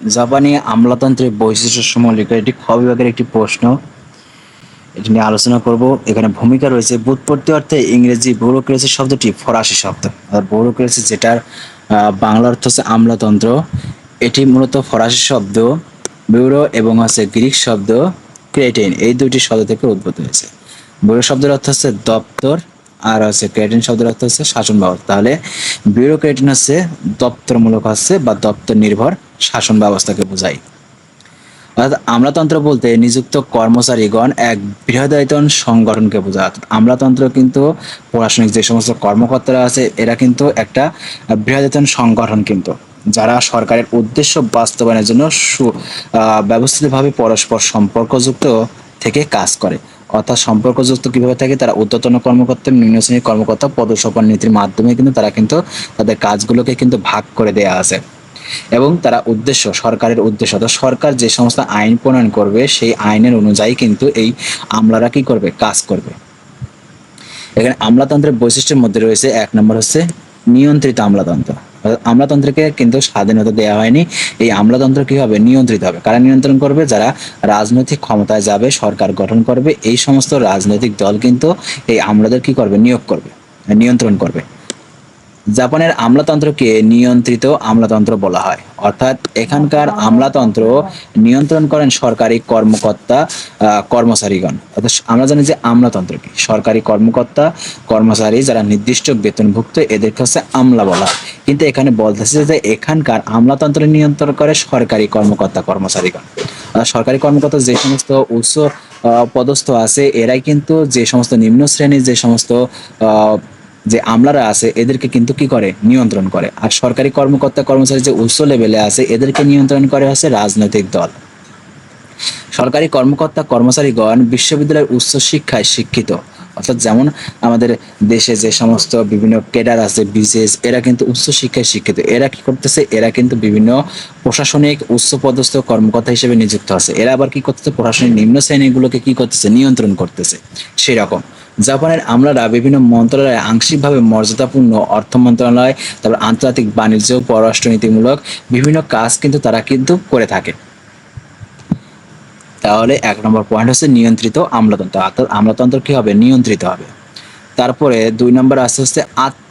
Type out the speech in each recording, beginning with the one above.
জাপানি আমলাতন্ত্রের বৈশিষ্ট্য সমূহ এটি খ বিভাগের একটি প্রশ্ন। এটি নিয়ে আলোচনা করব। এখানে ভূমিকা রয়েছে বুৎপত্তি অর্থে ইংরেজি ব্যুরোক্রেসি শব্দটি ফরাসি শব্দ। আর ব্যুরোক্রেসি যেটার বাংলা অর্থ হচ্ছে আমলাতন্ত্র। এটি মূলত ফরাসি শব্দ, ব্যুরো এবং হচ্ছে গ্রিক শব্দ, ক্রেটেন। এই দুইটি শব্দ থেকে উদ্ভূত হয়েছে। ব্যুরো শব্দের অর্থ হচ্ছে দপ্তর, আর হচ্ছে ক্রেটেন শব্দের অর্থ হচ্ছে শাসন ব্যবস্থা তাহলে ব্যুরোক্রেটিন হচ্ছে দপ্তরমূলক হচ্ছে বা দপ্তর নির্ভর। শাসন ব্যবস্থাকে বোঝায় অর্থাৎ আমলাতন্ত্র বলতে নিযুক্ত কর্মচারীগণ এক বৃহদায়তন সংগঠনকে অর্থাৎ আমলাতন্ত্র কিন্তু প্রশাসনিক যে সমস্ত কর্মকর্তারা আছে, এরা কিন্তু একটা বৃহদায়তন সংগঠন কিন্তু, যারা সরকারের উদ্দেশ্য বাস্তবায়নের জন্য সু ব্যবস্থিতভাবে পরস্পর সম্পর্কযুক্ত থেকে কাজ করে। অর্থাৎ সম্পর্কযুক্ত কীভাবে থাকে, তারা উদ্যতন কর্মকর্তা নিম্ন শ্রেণির কর্মকর্তা পদসপন নীতির মাধ্যমে কিন্তু তারা কিন্তু তাদের কাজগুলোকে কিন্তু ভাগ করে দেয়া আছে। এবং তারা উদ্দেশ্য, সরকারের উদ্দেশ্য, অর্থাৎ সরকার যে সমস্ত আইন প্রণয়ন করবে, সেই আইনের অনুযায়ী কিন্তু এই আমলারা কি করবে? কাজ করবে। এখানে আমলাতন্ত্রের বৈশিষ্ট্যের মধ্যে রয়েছে, এক নম্বর হচ্ছে নিয়ন্ত্রিত আমলাতন্ত্র। আমলাতন্ত্রকে কিন্তু স্বাধীনতা দেওয়া হয়নি। এই আমলাতন্ত্র কি হবে? নিয়ন্ত্রিত হবে। কারা নিয়ন্ত্রণ করবে? যারা রাজনৈতিক ক্ষমতায় যাবে, সরকার গঠন করবে, এই সমস্ত রাজনৈতিক দল কিন্তু এই আমলাদের কি করবে? নিয়োগ করবে, নিয়ন্ত্রণ করবে। জাপানের আমলাতন্ত্রকে নিয়ন্ত্রিত আমলাতন্ত্র বলা হয়। অর্থাৎ এখানকার আমলাতন্ত্র নিয়ন্ত্রণ করেন সরকারি কর্মকর্তা কর্মচারীগণ। অর্থাৎ আমরা জানি যে আমলাতন্ত্র কি? সরকারি কর্মকর্তা, কর্মচারী যারা নির্দিষ্ট বেতনভুক্ত এদেরকে হচ্ছে আমলা বলা হয়। কিন্তু এখানে বলতেছে যে এখানকার আমলাতন্ত্র নিয়ন্ত্রণ করে সরকারি কর্মকর্তা, কর্মচারীগণ। সরকারি কর্মকর্তা যে সমস্ত উচ্চ পদস্থ আছে, এরাই কিন্তু যে সমস্ত নিম্ন শ্রেণির যে সমস্ত যে আমলারা আছে, এদেরকে কিন্তু কি করে? নিয়ন্ত্রণ করে। আর সরকারি কর্মকর্তা কর্মচারী যে উচ্চ লেভেলে আছে, এদেরকে নিয়ন্ত্রণ করে হচ্ছে রাজনৈতিক দল। সরকারি কর্মকর্তা কর্মচারীগণ বিশ্ববিদ্যালয়ের উচ্চ শিক্ষায় শিক্ষিত। অর্থাৎ যেমন আমাদের দেশে যে সমস্ত বিভিন্ন ক্যাডার আছে বিশেষ এরা কিন্তু উচ্চ শিক্ষায় শিক্ষিত। এরা কি করতেছে? এরা কিন্তু বিভিন্ন প্রশাসনিক উচ্চ পদস্থ কর্মকর্তা হিসেবে নিযুক্ত আছে। এরা আবার কি করতেছে? প্রশাসনিক নিম্ন শ্রেণীগুলোকে কি করতেছে? নিয়ন্ত্রণ করতেছে। সেই রকম জাপানের আমলারা বিভিন্ন মন্ত্রণালয়ে আংশিকভাবে মর্যাদাপূর্ণ অর্থ মন্ত্রণালয়, তারপর আন্তর্জাতিক বাণিজ্য, পররাষ্ট্রনীতিমূলক বিভিন্ন কাজ কিন্তু তারা কিন্তু করে থাকে। তাহলে এক নম্বর পয়েন্ট হচ্ছে নিয়ন্ত্রিত আমলাতন্ত্র, অর্থাৎ আমলাতন্ত্র কি হবে? নিয়ন্ত্রিত হবে। তারপরে দুই নম্বর আস্তে আস্তে আত্ম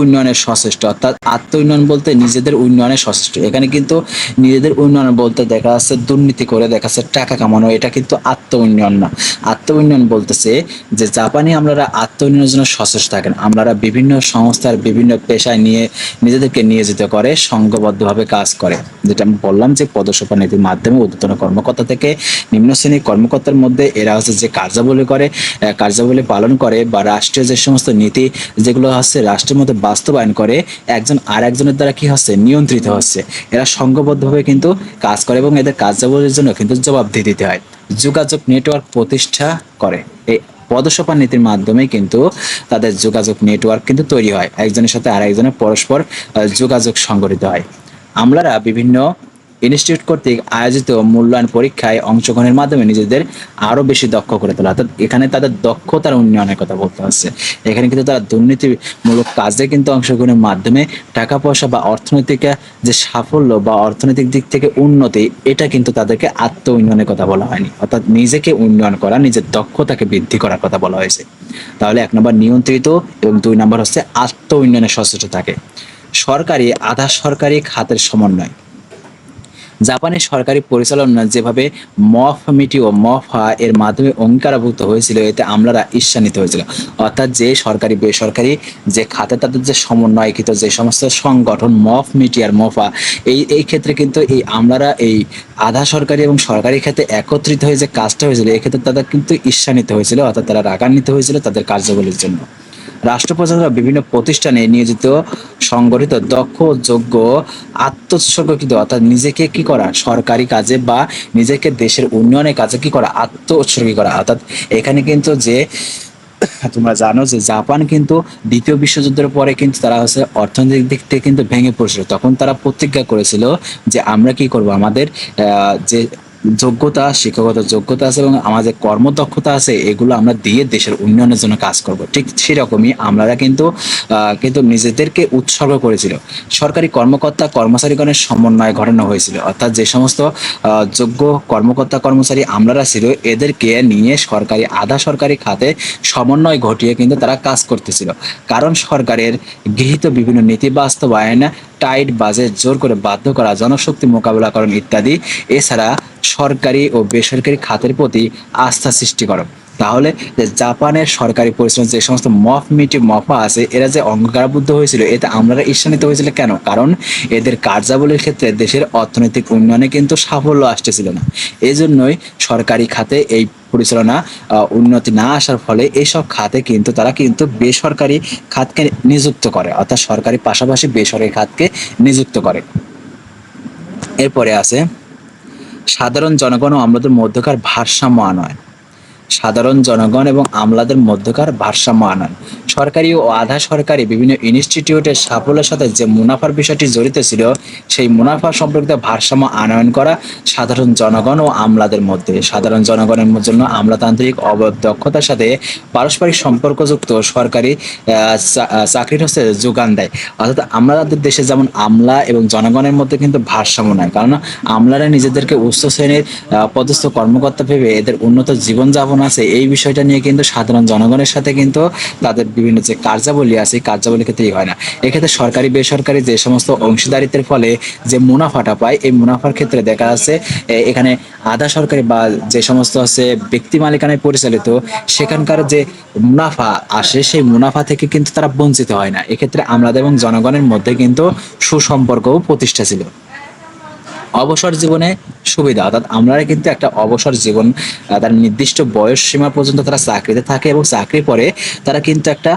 উন্নয়নের সচেষ্ট, অর্থাৎ আত্ম উন্নয়ন বলতে নিজেদের উন্নয়নের সচেষ্ট। এখানে কিন্তু নিজেদের উন্নয়ন বলতে দেখা যাচ্ছে দুর্নীতি করে, দেখা যাচ্ছে টাকা কামানো, এটা কিন্তু আত্ম উন্নয়ন না। আত্ম উন্নয়ন বলতেছে যে জাপানি আমরা আত্ম উন্নয়নের জন্য সচেষ্ট থাকেন। আমলারা বিভিন্ন সংস্থার বিভিন্ন পেশায় নিয়ে নিজেদেরকে নিয়োজিত করে, সংঘবদ্ধভাবে কাজ করে। যেটা আমি বললাম যে পদসভা নীতির মাধ্যমে ঊর্ধ্বতন কর্মকর্তা থেকে নিম্ন শ্রেণির কর্মকর্তার মধ্যে এরা হচ্ছে যে কার্যাবলী করে কার্যাবলী পালন করে বা রাষ্ট্রীয় যে সমস্ত নীতি, যেগুলো হচ্ছে রাষ্ট্রের মধ্যে বাস্তবায়ন করে একজন আর একজনের দ্বারা কি হচ্ছে? নিয়ন্ত্রিত হচ্ছে। এরা সংঘবদ্ধভাবে কিন্তু কাজ করে এবং এদের কার্যাবলীর জন্য কিন্তু জবাবদিহি দিতে হয়। যোগাযোগ নেটওয়ার্ক প্রতিষ্ঠা করে। এই পদসপা নীতির মাধ্যমে কিন্তু তাদের যোগাযোগ নেটওয়ার্ক কিন্তু তৈরি হয়। একজনের সাথে আরেকজনের পরস্পর যোগাযোগ সংগঠিত হয়। আমরা বিভিন্ন ইনস্টিটিউট কর্তৃক আয়োজিত মূল্যায়ন পরীক্ষায় অংশগ্রহণের মাধ্যমে নিজেদের আরও বেশি দক্ষ করে তোলা। অর্থাৎ এখানে তাদের দক্ষতার উন্নয়নের কথা বলতে হচ্ছে। এখানে কিন্তু তারা দুর্নীতিমূলক কাজে কিন্তু অংশগ্রহণের মাধ্যমে টাকা পয়সা বা অর্থনৈতিক যে সাফল্য বা অর্থনৈতিক দিক থেকে উন্নতি, এটা কিন্তু তাদেরকে আত্ম উন্নয়নের কথা বলা হয়নি। অর্থাৎ নিজেকে উন্নয়ন করা, নিজের দক্ষতাকে বৃদ্ধি করার কথা বলা হয়েছে। তাহলে এক নম্বর নিয়ন্ত্রিত এবং দুই নম্বর হচ্ছে আত্ম উন্নয়নের সচেষ্ট থাকে সরকারি, আধা সরকারি খাতের সমন্বয়। জাপানের সরকারি পরিচালনা যেভাবে মফ মিটি ও মফা এর মাধ্যমে অঙ্গীকারভুক্ত হয়েছিল, এতে আমলারা ঈর্ষান্বিত হয়েছিল। অর্থাৎ যে সরকারি, বেসরকারি যে খাতে তাদের যে সমন্বয়কৃত যে সমস্ত সংগঠন মফ মিটি আর মফা এই এই ক্ষেত্রে কিন্তু এই আমলারা এই আধা সরকারি এবং সরকারি খাতে একত্রিত হয়ে যে কাজটা হয়েছিল, এক্ষেত্রে ক্ষেত্রে তাদের কিন্তু ঈর্ষান্বিত হয়েছিল, অর্থাৎ তারা রাগান্বিত হয়েছিল তাদের কার্যাবলীর জন্য। রাষ্ট্রপ্রধানরা বিভিন্ন প্রতিষ্ঠানে নিয়োজিত, সংগঠিত, দক্ষ, যোগ্য আত্মোৎসর্গকৃত অর্থাৎ নিজেকে কি করা? সরকারি কাজে বা নিজেকে দেশের উন্নয়নের কাজে কি করা? আত্ম উৎসর্গী করা। অর্থাৎ এখানে কিন্তু যে, তোমরা জানো যে জাপান কিন্তু দ্বিতীয় বিশ্বযুদ্ধের পরে কিন্তু তারা হচ্ছে অর্থনৈতিক দিক থেকে কিন্তু ভেঙে পড়েছিল। তখন তারা প্রতিজ্ঞা করেছিল যে আমরা কি করব? আমাদের যে যোগ্যতা, শিক্ষাগত যোগ্যতা আছে এবং আমাদের কর্মদক্ষতা আছে, এগুলো আমরা দিয়ে দেশের উন্নয়নের জন্য কাজ করব। ঠিক সেরকমই আমরা কিন্তু কিন্তু নিজেদেরকে উৎসর্গ করেছিল। সরকারি কর্মকর্তা, কর্মচারীগণের সমন্বয় ঘটানো হয়েছিল। অর্থাৎ যে সমস্ত যোগ্য কর্মকর্তা, কর্মচারী আমলারা ছিল, এদেরকে নিয়ে সরকারি, আধা সরকারি খাতে সমন্বয় ঘটিয়ে কিন্তু তারা কাজ করতেছিল। কারণ সরকারের গৃহীত বিভিন্ন নীতি বাস্তবায়ন, টাইট বাজেট, জোর করে বাধ্য করা, জনশক্তি মোকাবিলাকরণ ইত্যাদি, এছাড়া সরকারি ও বেসরকারি খাতের প্রতি আস্থা সৃষ্টি করো। তাহলে যে জাপানের সরকারি পরিশ্রম যে সমস্ত মফ মিটি মফা আছে, এরা যে অঙ্গীকারবদ্ধ হয়েছিল, এতে আমরা ঈর্ষান্বিত হয়েছিল কেন? কারণ এদের কার্যাবলীর ক্ষেত্রে দেশের অর্থনৈতিক উন্নয়নে কিন্তু সাফল্য আসতেছিল না। এই জন্যই সরকারি খাতে এই পরিচালনা উন্নতি না আসার ফলে এইসব খাতে কিন্তু তারা কিন্তু বেসরকারি খাতকে নিযুক্ত করে, অর্থাৎ সরকারি পাশাপাশি বেসরকারি খাতকে নিযুক্ত করে। এরপরে আছে সাধারণ জনগণ ও আমাদের মধ্যকার ভারসাম্য আনয়ন সাধারণ জনগণ এবং আমলাদের মধ্যকার ভারসাম্য আনয়ন সরকারি ও আধা সরকারি বিভিন্ন ইনস্টিটিউটের সাফল্যের সাথে যে মুনাফার বিষয়টি জড়িত ছিল, সেই মুনাফা সম্পর্কিত ভারসাম্য আনয়ন করা সাধারণ জনগণ ও আমলাদের মধ্যে। সাধারণ জনগণের জন্য আমলাতান্ত্রিক অবৈধ দক্ষতার সাথে পারস্পরিক সম্পর্কযুক্ত সরকারি চাকরির হচ্ছে যোগান দেয়। অর্থাৎ আমাদের দেশে যেমন আমলা এবং জনগণের মধ্যে কিন্তু ভারসাম্য নাই। কারণ আমলারা নিজেদেরকে উচ্চ শ্রেণির পদস্থ কর্মকর্তা ভেবে এদের উন্নত জীবনযাপন আছে। এই বিষয়টা নিয়ে কিন্তু সাধারণ জনগণের সাথে কিন্তু তাদের বিভিন্ন যে কার্যাবলী আছে কার্যাবলী ক্ষেত্রেই হয় না। এক্ষেত্রে সরকারি, বেসরকারি যে সমস্ত অংশীদারিত্বের ফলে যে মুনাফাটা পায়, এই মুনাফার ক্ষেত্রে দেখা যাচ্ছে এখানে আধা সরকারি বা যে সমস্ত আছে ব্যক্তি মালিকানায় পরিচালিত, সেখানকার যে মুনাফা আসে, সেই মুনাফা থেকে কিন্তু তারা বঞ্চিত হয় না। এক্ষেত্রে আমাদের এবং জনগণের মধ্যে কিন্তু সুসম্পর্কও প্রতিষ্ঠা ছিল। অবসর জীবনে সুবিধা। অর্থাৎ আমরা কিন্তু একটা অবসর জীবন তার নির্দিষ্ট বয়স সীমা পর্যন্ত তারা চাকরিতে থাকে এবং চাকরি পরে তারা কিন্তু একটা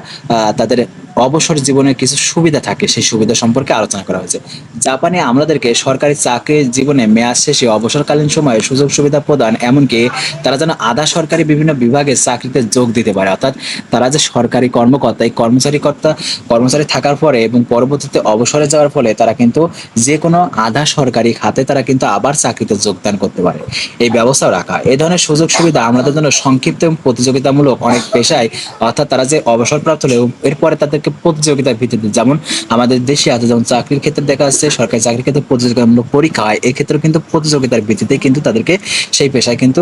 তাদের অবসর জীবনের কিছু সুবিধা থাকে, সেই সুবিধা সম্পর্কে আলোচনা করা হয়েছে। জাপানে আমাদেরকে সরকারি চাকরির জীবনে মেয়াদ শেষে অবসরকালীন সময়ে সুযোগ সুবিধা প্রদান, এমনকি তারা যেন আধা সরকারি বিভিন্ন বিভাগে চাকরিতে যোগ দিতে পারে। অর্থাৎ তারা যে সরকারি কর্মকর্তা, এই কর্মচারী কর্তা কর্মচারী থাকার পরে এবং পরবর্তীতে অবসরে যাওয়ার ফলে তারা কিন্তু যে কোনো আধা সরকারি খাতে তারা কিন্তু আবার চাকরিতে যোগদান করতে পারে। এই ব্যবস্থাও রাখা। এই ধরনের সুযোগ সুবিধা আমাদের জন্য সংক্ষিপ্ত এবং প্রতিযোগিতামূলক অনেক পেশায়, অর্থাৎ তারা যে অবসরপ্রাপ্ত হলে এরপরে তাদেরকে প্রতিযোগিতার ভিত্তিতে, যেমন আমাদের দেশে আছে, যেমন চাকরির ক্ষেত্রে দেখা যাচ্ছে সরকারি চাকরির ক্ষেত্রে প্রতিযোগিতামূলক পরীক্ষা হয় এক্ষেত্রে কিন্তু প্রতিযোগিতার ভিত্তিতে কিন্তু তাদেরকে সেই পেশায় কিন্তু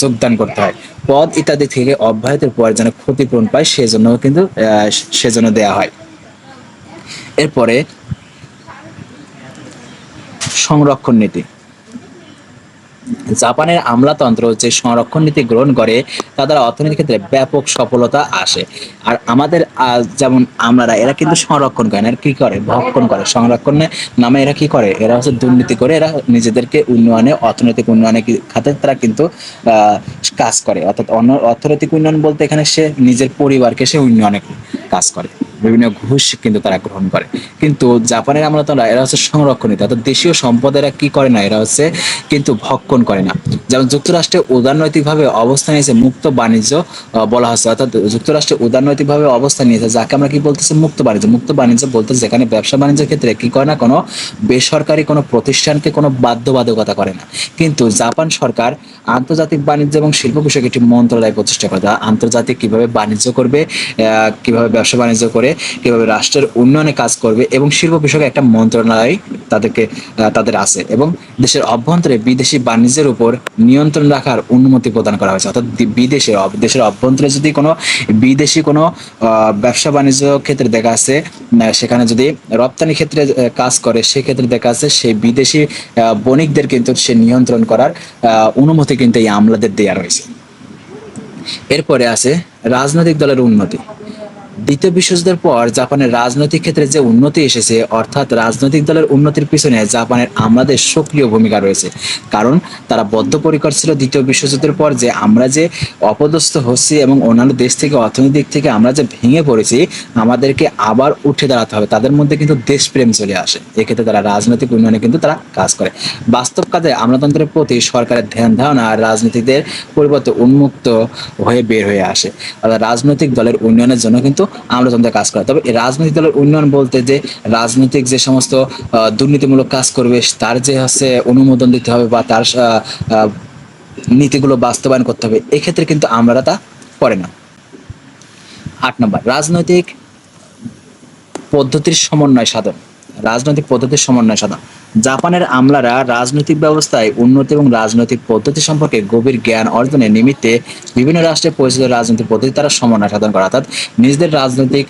যোগদান করতে হয়। পদ ইত্যাদি থেকে অব্যাহতির পর যেন ক্ষতিপূরণ পায় সেজন্য কিন্তু সেজন্য দেয়া হয়। এরপরে সংরক্ষণ নীতি। জাপানের আমলাতন্ত্র যে সংরক্ষণ নীতি গ্রহণ করে, তা দ্বারা অর্থনীতির ক্ষেত্রে ব্যাপক সফলতা আসে। আর আমাদের যেমন আমলারা, এরা কিন্তু সংরক্ষণ করে না কি করে? ভক্ষণ করে। সংরক্ষণের নামে এরা কি করে? এরা হচ্ছে দুর্নীতি করে, এরা নিজেদেরকে উন্নয়নে, অর্থনৈতিক উন্নয়নে খাতে তারা কিন্তু কাজ করে। অর্থাৎ অন্য অর্থনৈতিক উন্নয়ন বলতে এখানে সে নিজের পরিবারকে সে উন্নয়নে কাজ করে। বিভিন্ন ঘুষ কিন্তু তারা গ্রহণ করে। কিন্তু জাপানের আমলাতন্ত্র, এরা হচ্ছে সংরক্ষণ নীতি অর্থাৎ দেশীয় সম্পদ কি করে না, এরা হচ্ছে কিন্তু ভক্ষণ করে না। যেমন যুক্তরাষ্ট্রে উদারনৈতিকভাবে অবস্থান নিয়েছে মুক্ত বাণিজ্য বলা হচ্ছে, অর্থাৎ যুক্তরাষ্ট্রে উদারনৈতিকভাবে অবস্থান নিয়েছে, যাকে আমরা কি বলতেছি? মুক্ত বাণিজ্য। মুক্ত বাণিজ্য বলতে যেখানে ব্যবসা বাণিজ্যের ক্ষেত্রে কি করে না, কোনো বেসরকারি কোনো প্রতিষ্ঠানকে কোনো বাধ্যবাধকতা করে না। কিন্তু জাপান সরকার আন্তর্জাতিক বাণিজ্য এবং শিল্প বিষয়ক একটি মন্ত্রণালয় প্রতিষ্ঠা করে আন্তর্জাতিক কীভাবে বাণিজ্য করবে কীভাবে ব্যবসা বাণিজ্য করে কীভাবে রাষ্ট্রের উন্নয়নে কাজ করবে এবং শিল্প বিষয়ক একটা মন্ত্রণালয় তাদেরকে তাদের আছে এবং দেশের অভ্যন্তরে বিদেশি বাণিজ্যের উপর নিয়ন্ত্রণ রাখার অনুমতি প্রদান করা হয়েছে। অর্থাৎ বিদেশে দেশের অভ্যন্তরে যদি কোনো বিদেশি কোনো ব্যবসা বাণিজ্য ক্ষেত্রে দেখা আছে সেখানে যদি রপ্তানি ক্ষেত্রে কাজ করে, সেক্ষেত্রে দেখা আছে সেই বিদেশি বণিকদের কিন্তু সে নিয়ন্ত্রণ করার অনুমতি কিন্তু এই আমলাদের দেওয়া রয়েছে। এরপরে আছে রাজনৈতিক দলের উন্নতি। দ্বিতীয় বিশ্বযুদ্ধের পর জাপানের রাজনৈতিক ক্ষেত্রে যে উন্নতি এসেছে, অর্থাৎ রাজনৈতিক দলের উন্নতির পিছনে জাপানের আমাদের সক্রিয় ভূমিকা রয়েছে। কারণ তারা বদ্ধপরিকর ছিল দ্বিতীয় বিশ্বযুদ্ধের পর যে আমরা যে অপদস্থ হচ্ছি এবং অন্যান্য দেশ থেকে, অর্থনৈতিক থেকে আমরা যে ভেঙে পড়েছি, আমাদেরকে আবার উঠে দাঁড়াতে হবে। তাদের মধ্যে কিন্তু দেশপ্রেম চলে আসে। এক্ষেত্রে তারা রাজনৈতিক উন্নয়নে কিন্তু তারা কাজ করে। বাস্তব কাজে আমলাতন্ত্রের প্রতি সরকারের ধ্যান ধারণা রাজনীতিদের পরিবর্তে উন্মুক্ত হয়ে বের হয়ে আসে। অর্থাৎ রাজনৈতিক দলের উন্নয়নের জন্য কিন্তু আমলাতন্ত্রে কাজ করে। তবে রাজনৈতিক দলের উন্নয়ন বলতে যে রাজনৈতিক যে সমস্ত দুর্নীতিমূলক কাজ করবে, তার যে হচ্ছে অনুমোদন দিতে হবে বা তার নীতিগুলো বাস্তবায়ন করতে হবে, এক্ষেত্রে কিন্তু আমরা তা করে না। আট নম্বর, রাজনৈতিক পদ্ধতির সমন্বয় সাধন। রাজনৈতিক পদ্ধতির সমন্বয় সাধন। জাপানের আমলারা রাজনৈতিক ব্যবস্থায় উন্নতি এবং রাজনৈতিক পদ্ধতি সম্পর্কে গভীর জ্ঞান অর্জনের নিমিত্তে বিভিন্ন রাষ্ট্রে পরিচিত রাজনৈতিক পদ্ধতি তারা সমন্বয় সাধন করে। অর্থাৎ নিজেদের রাজনৈতিক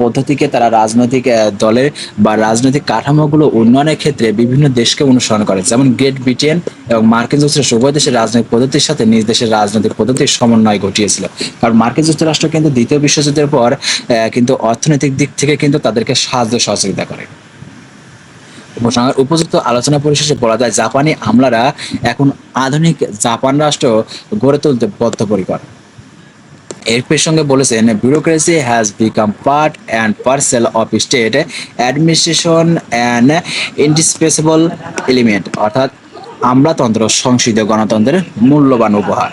পদ্ধতিকে তারা রাজনৈতিক দলের বা রাজনৈতিক কাঠামোগুলো উন্নয়নের ক্ষেত্রে বিভিন্ন দেশকে অনুসরণ করে। যেমন গ্রেট ব্রিটেন এবং মার্কিন যুক্তরাষ্ট্র উভয় দেশের রাজনৈতিক পদ্ধতির সাথে নিজ দেশের রাজনৈতিক পদ্ধতির সমন্বয় ঘটিয়েছিল। কারণ মার্কিন যুক্তরাষ্ট্র কিন্তু দ্বিতীয় বিশ্বযুদ্ধের পর কিন্তু অর্থনৈতিক দিক থেকে কিন্তু তাদেরকে সাহায্য সহযোগিতা করে। উপসংহার উপযুক্ত আলোচনা পরিশেষে বলা যায়, জাপানি আমলারা এখন আধুনিক জাপান রাষ্ট্র গড়ে তুলতে বদ্ধপরিকর। এর সঙ্গে বলেছেন bureaucracy has become part and parcel of state administration and indispensable element অর্থাৎ আমলাতন্ত্র সংসদীয় গণতন্ত্রের মূল্যবান উপহার।